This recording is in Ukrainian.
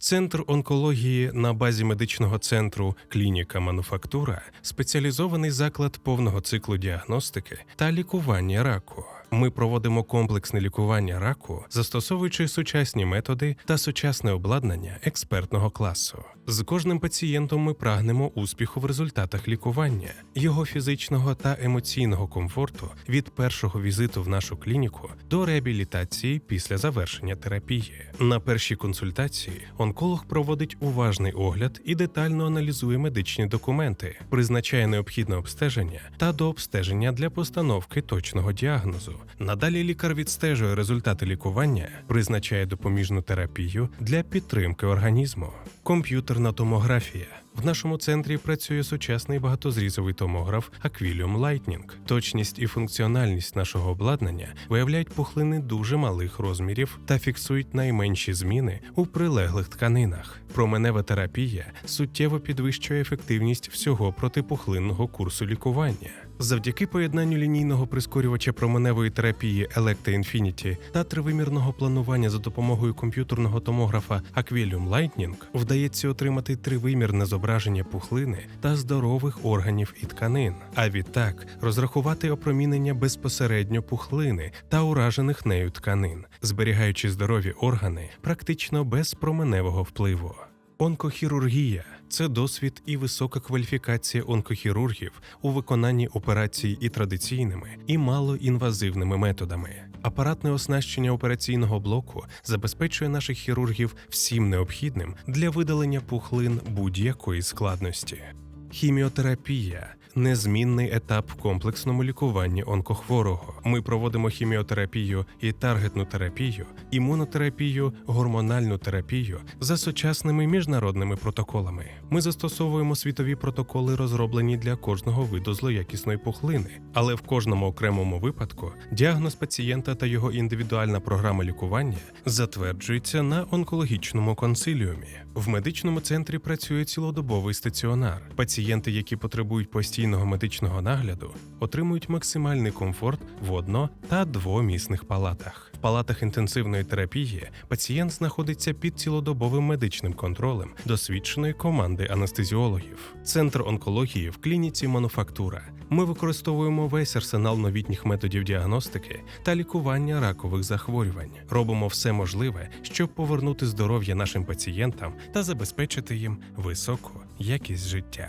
Центр онкології на базі медичного центру Клініка Мануфактура спеціалізований заклад повного циклу діагностики та лікування раку. Ми проводимо комплексне лікування раку, застосовуючи сучасні методи та сучасне обладнання експертного класу. З кожним пацієнтом ми прагнемо успіху в результатах лікування, його фізичного та емоційного комфорту від першого візиту в нашу клініку до реабілітації після завершення терапії. На першій консультації онколог проводить уважний огляд і детально аналізує медичні документи, призначає необхідне обстеження та до обстеження для постановки точного діагнозу. Надалі лікар відстежує результати лікування, призначає допоміжну терапію для підтримки організму. Комп'ютерна томографія. В нашому центрі працює сучасний багатозрізовий томограф Aquilium Lightning. Точність і функціональність нашого обладнання виявляють пухлини дуже малих розмірів та фіксують найменші зміни у прилеглих тканинах. Променева терапія суттєво підвищує ефективність всього протипухлинного курсу лікування. Завдяки поєднанню лінійного прискорювача променевої терапії Electa Infinity та тривимірного планування за допомогою комп'ютерного томографа Aquilium Lightning вдається отримати тривимірне зображення пухлини та здорових органів і тканин, а відтак розрахувати опромінення безпосередньо пухлини та уражених нею тканин, зберігаючи здорові органи практично без променевого впливу. Онкохірургія це досвід і висока кваліфікація онкохірургів у виконанні операцій і традиційними, і малоінвазивними методами. Апаратне оснащення операційного блоку забезпечує наших хірургів всім необхідним для видалення пухлин будь-якої складності. Хіміотерапія незмінний етап в комплексному лікуванні онкохворого. Ми проводимо хіміотерапію і таргетну терапію, імунотерапію, гормональну терапію за сучасними міжнародними протоколами. Ми застосовуємо світові протоколи, розроблені для кожного виду злоякісної пухлини, але в кожному окремому випадку діагноз пацієнта та його індивідуальна програма лікування затверджується на онкологічному консиліумі. В медичному центрі працює цілодобовий стаціонар. Пацієнти, які потребують постійного медичного нагляду, отримують максимальний комфорт в одно- та двомісних палатах. В палатах інтенсивної терапії пацієнт знаходиться під цілодобовим медичним контролем досвідченої команди анестезіологів. Центр онкології в клініці Мануфактура. Ми використовуємо весь арсенал новітніх методів діагностики та лікування ракових захворювань. Робимо все можливе, щоб повернути здоров'я нашим пацієнтам та забезпечити їм високу якість життя.